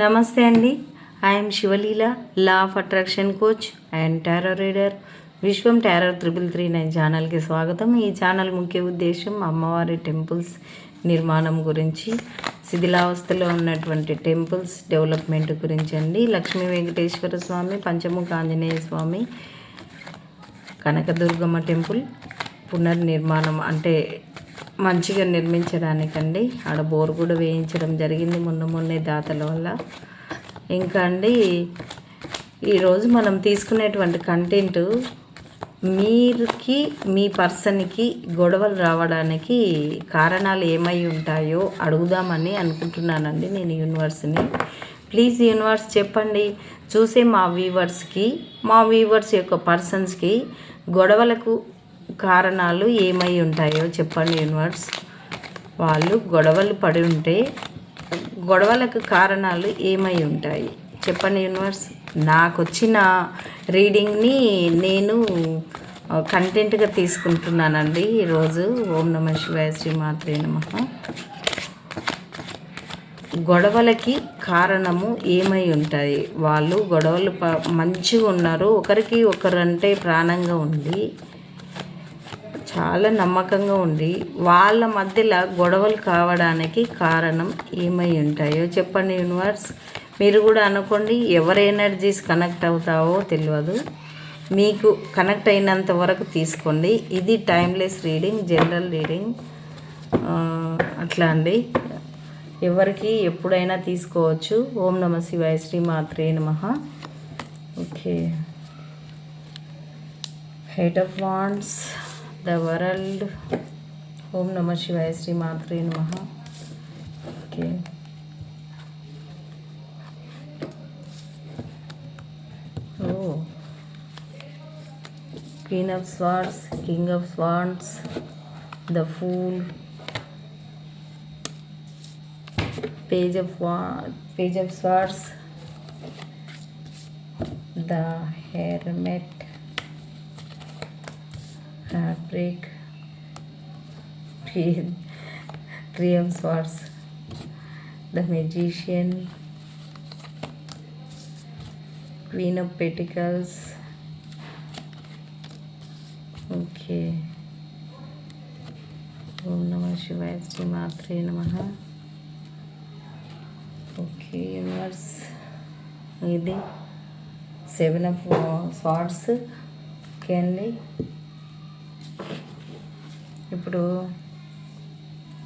నమస్తే అండి. I'm Shivaleela law of attraction coach and tarot reader. Vishwam tarot triple three nine ఛానల్కి స్వాగతం. ఈ ఛానల్ ముఖ్య ఉద్దేశం అమ్మవారి టెంపుల్స్ నిర్మాణం గురించి శిథిలావస్థలో ఉన్నటువంటి టెంపుల్స్ డెవలప్మెంట్ గురించి అండి. లక్ష్మీ వెంకటేశ్వర స్వామి పంచముఖ ఆంజనేయ స్వామి కనకదుర్గమ్మ టెంపుల్ పునర్నిర్మాణం అంటే మంచిగా నిర్మించడానికండి. ఆడ బోర్ కూడా వేయించడం జరిగింది మొన్న మొన్నే దాతల వల్ల. ఇంకా అండి ఈరోజు మనం తీసుకునేటువంటి కంటెంట్ మీరుకి మీ పర్సన్కి గొడవలు రావడానికి కారణాలు ఏమై ఉంటాయో అడుగుదామని అనుకుంటున్నానండి నేను యూనివర్స్ని. ప్లీజ్ యూనివర్స్ చెప్పండి. చూసే మా వీవర్స్కి మా వీవర్స్ యొక్క పర్సన్స్కి గొడవలకు కారణాలు ఏమై ఉంటాయో చెప్పండి యూనివర్స్. వాళ్ళు గొడవలు పడి ఉంటే గొడవలకు కారణాలు ఏమై ఉంటాయి? చెప్పండి యూనివర్స్. నాకు వచ్చిన రీడింగ్ని నేను కంటెంట్గా తీసుకుంటున్నానండి ఈరోజు. ఓం నమ శివాయ శ్రీ మాత్రే నమ. గొడవలకి కారణము ఏమై ఉంటాయి? వాళ్ళు గొడవలు ప మంచిగా ఉన్నారు ఒకరికి ఒకరంటే ప్రాణంగా ఉండి చాలా నమ్మకంగా ఉండి వాళ్ళ మధ్యలో గొడవలు కావడానికి కారణం ఏమై ఉంటాయో చెప్పండి యూనివర్స్. మీరు కూడా అనుకోండి ఎవరి ఎనర్జీస్ కనెక్ట్ అవుతావో తెలియదు. మీకు కనెక్ట్ అయినంత వరకు తీసుకోండి. ఇది టైమ్లెస్ రీడింగ్ జనరల్ రీడింగ్. అట్లా అండి. ఎవరికి ఎప్పుడైనా తీసుకోవచ్చు. ఓం నమ శివాయ శ్రీ మాత్రే నమ. Okay. Head of wands the world ఓం నమ శివాయ శ్రీ మాత్రే నమ okay oh queen of swords king of swords the fool page of wa- page of swords the hermit. Heartbreak three, three of swords the magician queen of pentacles okay ఓం నమ శివాయ శ్రీ మాత్రే నమ okay universe ఇది seven of swords okay అండి ఇప్పుడు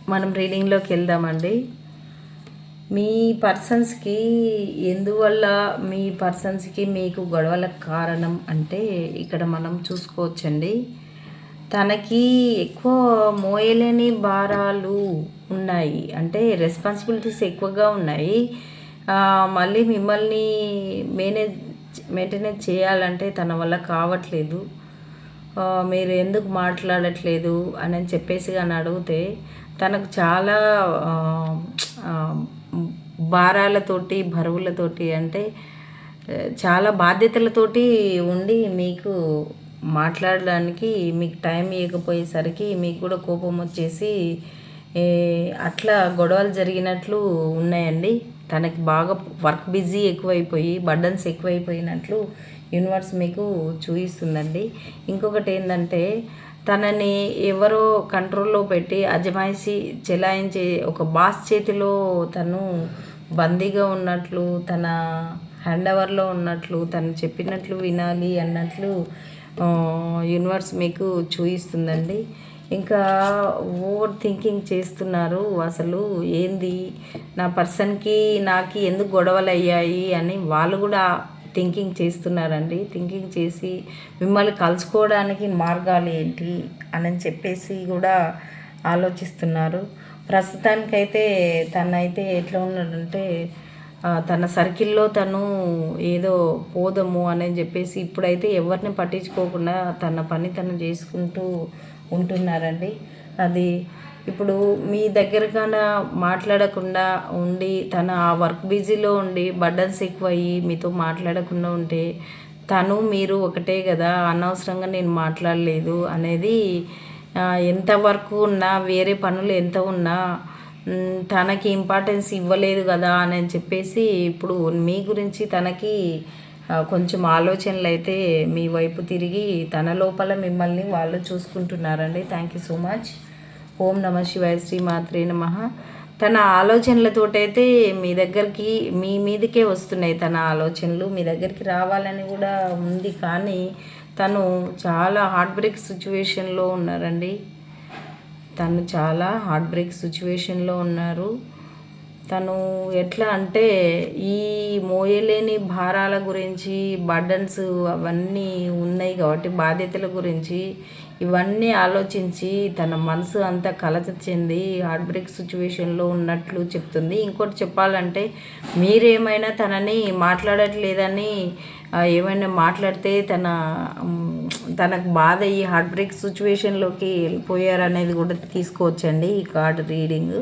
మనం రీడింగ్లోకి వెళ్దామండి. మీ పర్సన్స్కి ఎందువల్ల మీ పర్సన్స్కి మీకు గొడవల కారణం అంటే ఇక్కడ మనం చూసుకోవచ్చండి. తనకి ఎక్కువ మోయలేని భారాలు ఉన్నాయి. అంటే రెస్పాన్సిబిలిటీస్ ఎక్కువగా ఉన్నాయి. మళ్ళీ మిమ్మల్ని మేనేజ్ మెయింటెనెన్స్ చేయాలంటే తన వల్ల కావట్లేదు. మీరు ఎందుకు మాట్లాడట్లేదు అని చెప్పేసి కానీ అడిగితే తనకు చాలా భారాలతోటి బరువులతోటి అంటే చాలా బాధ్యతలతోటి ఉండి మీకు మాట్లాడడానికి మీకు టైం ఇవ్వకపోయేసరికి మీకు కూడా కోపం వచ్చేసి అట్లా గొడవలు జరిగినట్లు ఉన్నాయండి. తనకి బాగా వర్క్ బిజీ ఎక్కువైపోయి బర్డన్స్ ఎక్కువైపోయినట్లు యూనివర్స్ మీకు చూపిస్తుందండి. ఇంకొకటి ఏంటంటే తనని ఎవరో కంట్రోల్లో పెట్టి అజమాయిషి చెలాయించే ఒక బాస్ చేతిలో తను బందీగా ఉన్నట్లు తన హ్యాండ్ ఓవర్లో ఉన్నట్లు తను చెప్పినట్లు వినాలి అన్నట్లు యూనివర్స్ మీకు చూపిస్తుందండి. ఇంకా ఓవర్ థింకింగ్ చేస్తున్నారు అసలు ఏంది? నా పర్సన్కి నాకు ఎందుకు గొడవలు అయ్యాయి అని వాళ్ళు కూడా థింకింగ్ చేస్తున్నారండి. థింకింగ్ చేసి మిమ్మల్ని కలుసుకోవడానికి మార్గాలు ఏంటి అని చెప్పేసి కూడా ఆలోచిస్తున్నారు. ప్రస్తుతానికైతే తనైతే ఎట్లా ఉన్నాడంటే తన సర్కిల్లో తను ఏదో పోదము అని చెప్పేసి ఇప్పుడైతే ఎవరిని పట్టించుకోకుండా తన పని తను చేసుకుంటూ ఉంటున్నారండి. అది ఇప్పుడు మీ దగ్గరగాన మాట్లాడకుండా ఉండి తన ఆ వర్క్ బిజీలో ఉండి బర్డన్స్ ఎక్కువయ్యి మీతో మాట్లాడకుండా ఉంటే తను మీరు ఒకటే కదా అనవసరంగా నేను మాట్లాడలేదు అనేది ఎంత వర్క్ ఉన్నా వేరే పనులు ఎంత ఉన్నా తనకి ఇంపార్టెన్స్ ఇవ్వలేదు కదా అని చెప్పేసి ఇప్పుడు మీ గురించి తనకి కొంచెం ఆలోచనలు అయితే మీ వైపు తిరిగి తన లోపల మిమ్మల్ని వాళ్ళు చూసుకుంటున్నారండి. థ్యాంక్ యూ సో మచ్ ఓం నమ శివాయ శ్రీమాత్రే నమ. తన ఆలోచనలతోటైతే మీ దగ్గరికి మీ మీదకే వస్తున్నాయి తన ఆలోచనలు. మీ దగ్గరికి రావాలని కూడా ఉంది కానీ తను చాలా హార్ట్ బ్రేక్ సిచ్యువేషన్లో ఉన్నారండి. తను చాలా హార్ట్ బ్రేక్ సిచ్యువేషన్లో ఉన్నారు. తను ఎట్లా అంటే ఈ మోయలేని భారాల గురించి బర్డన్స్ అవన్నీ ఉన్నాయి కాబట్టి బాధ్యతల గురించి ఇవన్నీ ఆలోచించి తన మనసు అంతా కలత చెంది హార్ట్ బ్రేక్ సిచ్యువేషన్లో ఉన్నట్లు చెప్తుంది. ఇంకోటి చెప్పాలంటే మీరేమైనా తనని మాట్లాడట్లేదని ఏమైనా మాట్లాడితే తన తనకు బాధ ఈ హార్ట్ బ్రేక్ సిచ్యువేషన్లోకి వెళ్ళిపోయారనేది కూడా తీసుకోవచ్చండి ఈ కార్డ్ రీడింగ్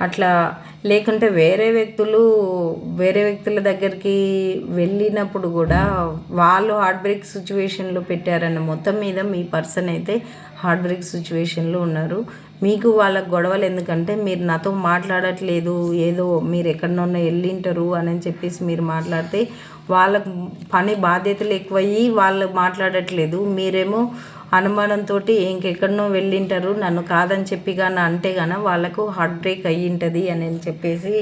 అట్లా లేకుంటే వేరే వ్యక్తులు వేరే వ్యక్తుల దగ్గరికి వెళ్ళినప్పుడు కూడా వాళ్ళు హార్ట్ బ్రేక్ సిచ్యువేషన్లో పెట్టారన్న మొత్తం మీద మీ పర్సన్ అయితే హార్ట్ బ్రేక్ సిచ్యువేషన్లో ఉన్నారు. మీకు వాళ్ళ గొడవలు ఎందుకంటే మీరు నాతో మాట్లాడట్లేదు ఏదో మీరు ఎక్కడనన్నా వెళ్ళింటారు అని చెప్పేసి మీరు మాట్లాడితే వాళ్ళకు పని బాధ్యతలు ఎక్కువయ్యి వాళ్ళు మాట్లాడట్లేదు. మీరేమో అనుమానంతో ఇంకెక్కడనో వెళ్ళింటారు. నన్ను కాదని చెప్పి కానీ అంటే గాన వాళ్ళకు హార్ట్ బ్రేక్ అయ్యింటుంది అని చెప్పేసి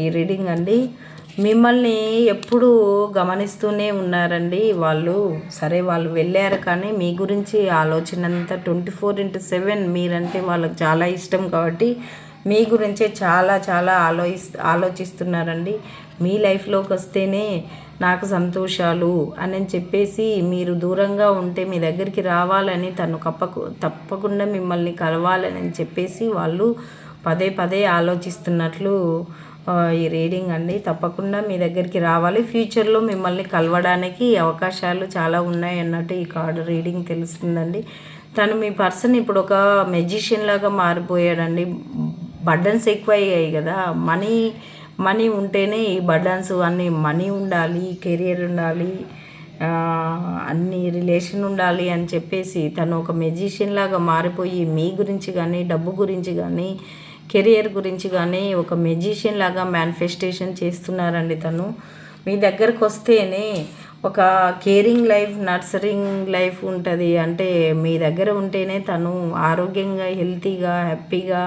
ఈ రీడింగ్ అండి. మిమ్మల్ని ఎప్పుడూ గమనిస్తూనే ఉన్నారండి వాళ్ళు. సరే వాళ్ళు వెళ్ళారు కానీ మీ గురించి ఆలోచన అంతా ట్వంటీ ఫోర్ ఇంటూ సెవెన్ మీరంటే వాళ్ళకి చాలా ఇష్టం కాబట్టి మీ గురించే చాలా చాలా ఆలోచి ఆలోచిస్తున్నారండి. మీ లైఫ్లోకి వస్తేనే నాకు సంతోషాలు అని చెప్పేసి మీరు దూరంగా ఉంటే మీ దగ్గరికి రావాలని తను కప్పకు తప్పకుండా మిమ్మల్ని కలవాలని చెప్పేసి వాళ్ళు పదే పదే ఆలోచిస్తున్నట్లు ఈ రీడింగ్ అండి. తప్పకుండా మీ దగ్గరికి రావాలి. ఫ్యూచర్లో మిమ్మల్ని కలవడానికి అవకాశాలు చాలా ఉన్నాయి అన్నట్టు ఈ కార్డు రీడింగ్ తెలుస్తుందండి. తను మీ పర్సన్ ఇప్పుడు ఒక మెజిషియన్ లాగా మారిపోయాడండి. బర్డన్స్ ఎక్కువ అయ్యాయి కదా. మనీ మనీ ఉంటేనే ఈ బర్డన్స్ అన్నీ మనీ ఉండాలి కెరియర్ ఉండాలి అన్ని రిలేషన్ ఉండాలి అని చెప్పేసి తను ఒక మెజిషియన్ లాగా మారిపోయి మీ గురించి కానీ డబ్బు గురించి కానీ కెరియర్ గురించి కానీ ఒక మెజిషియన్ లాగా మేనిఫెస్టేషన్ చేస్తున్నారండి తను. మీ దగ్గరకు వస్తేనే ఒక కేరింగ్ లైఫ్ నర్సరింగ్ లైఫ్ ఉంటుంది. అంటే మీ దగ్గర ఉంటేనే తను ఆరోగ్యంగా హెల్తీగా హ్యాపీగా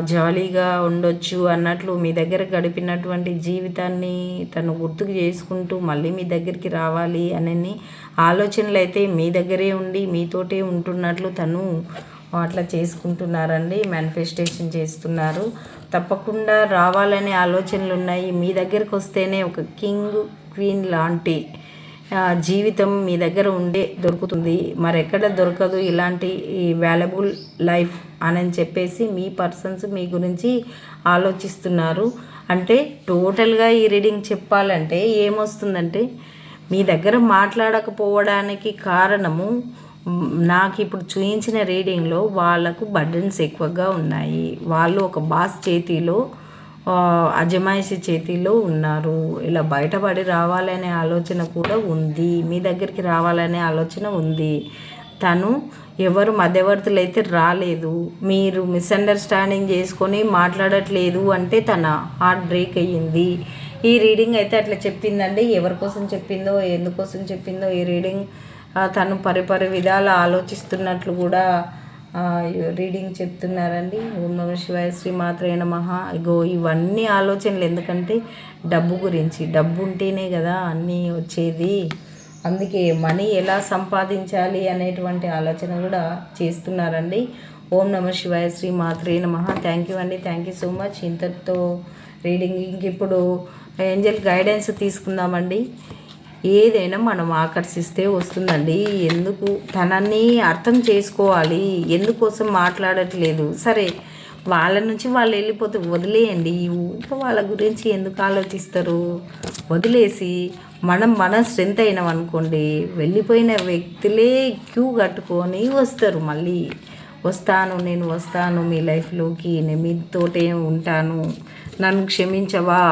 జాలీగా ఉండొచ్చు అన్నట్లు మీ దగ్గర గడిపినటువంటి జీవితాన్ని తను గుర్తుకు చేసుకుంటూ మళ్ళీ మీ దగ్గరికి రావాలి అని ఆలోచనలు అయితే మీ దగ్గరే ఉండి మీతోటే ఉంటున్నట్లు తను అట్లా చేసుకుంటున్నారండి మేనిఫెస్టేషన్ చేస్తున్నారు. తప్పకుండా రావాలనే ఆలోచనలు ఉన్నాయి. మీ దగ్గరకు వస్తేనే ఒక కింగ్ క్వీన్ లాంటి జీవితం మీ దగ్గర ఉండే దొరుకుతుంది. మరెక్కడ దొరకదు ఇలాంటి ఈ వాల్యుబుల్ లైఫ్ అని చెప్పేసి మీ పర్సన్స్ మీ గురించి ఆలోచిస్తున్నారు. అంటే టోటల్గా ఈ రీడింగ్ చెప్పాలంటే ఏమొస్తుందంటే మీ దగ్గర మాట్లాడకపోవడానికి కారణము నాకు ఇప్పుడు చూయించిన రీడింగ్లో వాళ్ళకు బర్డన్స్ ఎక్కువగా ఉన్నాయి. వాళ్ళు ఒక బాస్ చేతిలో అజమాయిషి చేతిలో ఉన్నారు. ఇలా బయటపడి రావాలనే ఆలోచన కూడా ఉంది. మీ దగ్గరికి రావాలనే ఆలోచన ఉంది. తను ఎవరు మధ్యవర్తులు అయితే రాలేదు. మీరు మిస్అండర్స్టాండింగ్ చేసుకొని మాట్లాడట్లేదు అంటే తన హార్ట్ బ్రేక్ అయ్యింది. ఈ రీడింగ్ అయితే అట్లా చెప్పిందండి. ఎవరి కోసం చెప్పిందో ఎందుకోసం చెప్పిందో ఈ రీడింగ్ తను పరిపరి విధాలు ఆలోచిస్తున్నట్లు కూడా రీడింగ్ చెప్తున్నారండి. ఓం నమ శివాయ శ్రీ మాత్రే నమః. ఇగో ఇవన్నీ ఆలోచనలు. ఎందుకంటే డబ్బు గురించి. డబ్బు ఉంటేనే కదా అన్నీ వచ్చేది. అందుకే మనీ ఎలా సంపాదించాలి అనేటువంటి ఆలోచన కూడా చేస్తున్నారండి. ఓం నమ శివాయ శ్రీ మాత్రే నమః. థ్యాంక్ యూ అండి. థ్యాంక్ యూ సో మచ్ ఇంతటితో రీడింగ్. ఇంక ఇప్పుడు ఏంజల్ గైడెన్స్ తీసుకుందామండి. ఏదైనా మనం ఆకర్షిస్తే వస్తుందండి. ఎందుకు? తనని అర్థం చేసుకోవాలి. ఎందుకోసం మాట్లాడట్లేదు? సరే వాళ్ళ నుంచి వాళ్ళు వెళ్ళిపోతే వదిలేయండి. ఊప వాళ్ళ గురించి ఎందుకు ఆలోచిస్తారు? వదిలేసి మనం మన స్ట్రెంత్ అయినాం అనుకోండి వెళ్ళిపోయిన వ్యక్తులే క్యూ కట్టుకొని వస్తారు మళ్ళీ. వస్తాను నేను వస్తాను మీ లైఫ్లోకి నేను మీతోటే ఉంటాను నన్ను క్షమించవా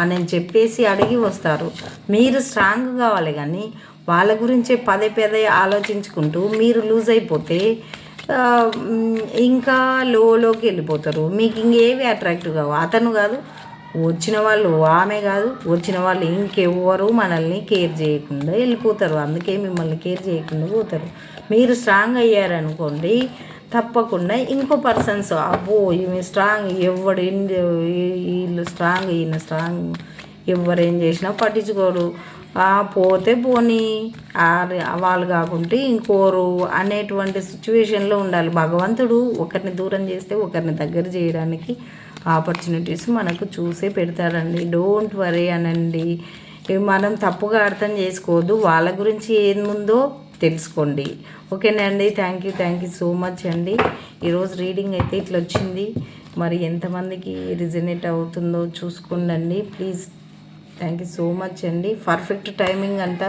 అని చెప్పేసి అడిగి వస్తారు. మీరు స్ట్రాంగ్ కావాలి కానీ వాళ్ళ గురించే పదే పదే ఆలోచించుకుంటూ మీరు లూజ్ అయిపోతే ఇంకా లోలోకి వెళ్ళిపోతారు. మీకు ఇంకేవి అట్రాక్టివ్ కావు. అతను కాదు వచ్చిన వాళ్ళు ఆమె కాదు వచ్చిన వాళ్ళు ఇంకెవ్వరు మనల్ని కేర్ చేయకుండా వెళ్ళిపోతారు. అందుకే మిమ్మల్ని కేర్ చేయకుండా పోతారు. మీరు స్ట్రాంగ్ అయ్యారనుకోండి తప్పకుండా ఇంకో పర్సన్స్ అబ్బో ఈమె స్ట్రాంగ్ ఎవడు వీళ్ళు స్ట్రాంగ్ ఈయన స్ట్రాంగ్ ఎవరేం చేసినా పట్టించుకోరు. పోతే పోనీ వాళ్ళు కాకుంటే ఇంకోరు అనేటువంటి సిచ్యువేషన్లో ఉండాలి. భగవంతుడు ఒకరిని దూరం చేస్తే ఒకరిని దగ్గర చేయడానికి ఆపర్చునిటీస్ మనకు చూసే పెడతారండి డోంట్ వరీ అనండి. మనం తప్పుగా అర్థం చేసుకోవద్దు. వాళ్ళ గురించి ఏముందో తెలుసుకోండి. ఓకేనండి thank you thank you so much అండి. ఈరోజు రీడింగ్ అయితే ఇట్లా వచ్చింది. మరి ఎంతమందికి రిజనేట్ అవుతుందో చూసుకోండి please thank you so much అండి. పర్ఫెక్ట్ టైమింగ్ అంట.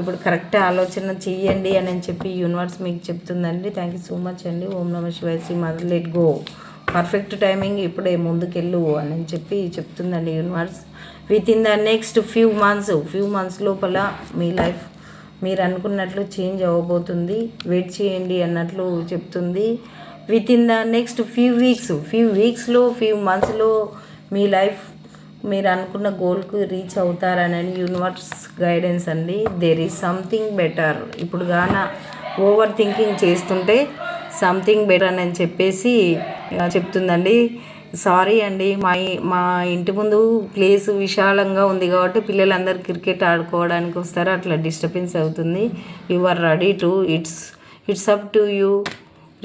ఇప్పుడు కరెక్ట్ ఆలోచన చెయ్యండి అని అని చెప్పి యూనివర్స్ మీకు చెప్తుందండి. థ్యాంక్ యూ సో మచ్ అండి. ఓం నమ శివాయ Shri mother let go perfect timing ఇప్పుడే ముందుకెళ్ళు అని చెప్పి చెప్తుందండి universe within the next few months few months లోపల మీ లైఫ్ మీరు అనుకున్నట్లు చేంజ్ అవ్వబోతుంది. వెయిట్ చేయండి అన్నట్లు చెప్తుంది. Within the next few weeks few వీక్స్లో few మంత్స్లో మీ లైఫ్ మీరు అనుకున్న గోల్కు రీచ్ అవుతారనని యూనివర్స్ గైడెన్స్ అండి. దేర్ ఈజ్ సంథింగ్ బెటర్ ఇప్పుడు గాన ఓవర్ థింకింగ్ చేస్తుంటే సంథింగ్ బెటర్ అని చెప్పేసి చెప్తుందండి. సారీ అండి మా మా ఇంటి ముందు ప్లేస్ విశాలంగా ఉంది కాబట్టి పిల్లలందరూ క్రికెట్ ఆడుకోవడానికి వస్తారు. అట్లా డిస్టర్బెన్స్ అవుతుంది. You are ready to it's it's up to you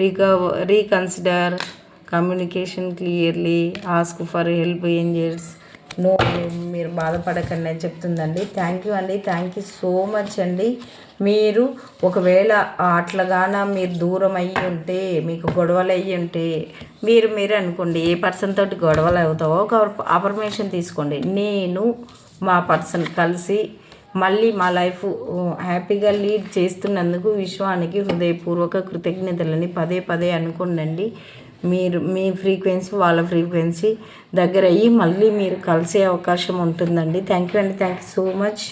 రికవ reconsider communication clearly ask for help angels no మీరు బాధపడకండి అని చెప్తుందండి. థ్యాంక్ యూ అండి. థ్యాంక్ యూ సో మచ్ అండి. మీరు ఒకవేళ అట్లాగాన మీరు దూరం అయ్యి ఉంటే మీకు గొడవలు అయ్యి ఉంటే మీరు మీరు అనుకోండి ఏ పర్సన్ తోటి గొడవలు అవుతావో ఒక అఫర్మేషన్ తీసుకోండి. నేను మా పర్సన్ కలిసి మళ్ళీ మా లైఫ్ హ్యాపీగా లీడ్ చేస్తున్నందుకు విశ్వానికి హృదయపూర్వక కృతజ్ఞతలని పదే పదే అనుకోండి మీరు మీ ఫ్రీక్వెన్సీ వాళ్ళ ఫ్రీక్వెన్సీ దగ్గర అయ్యి మళ్ళీ మీరు కలిసే అవకాశం ఉంటుందండి. థ్యాంక్ యూ అండి. Thank you so much.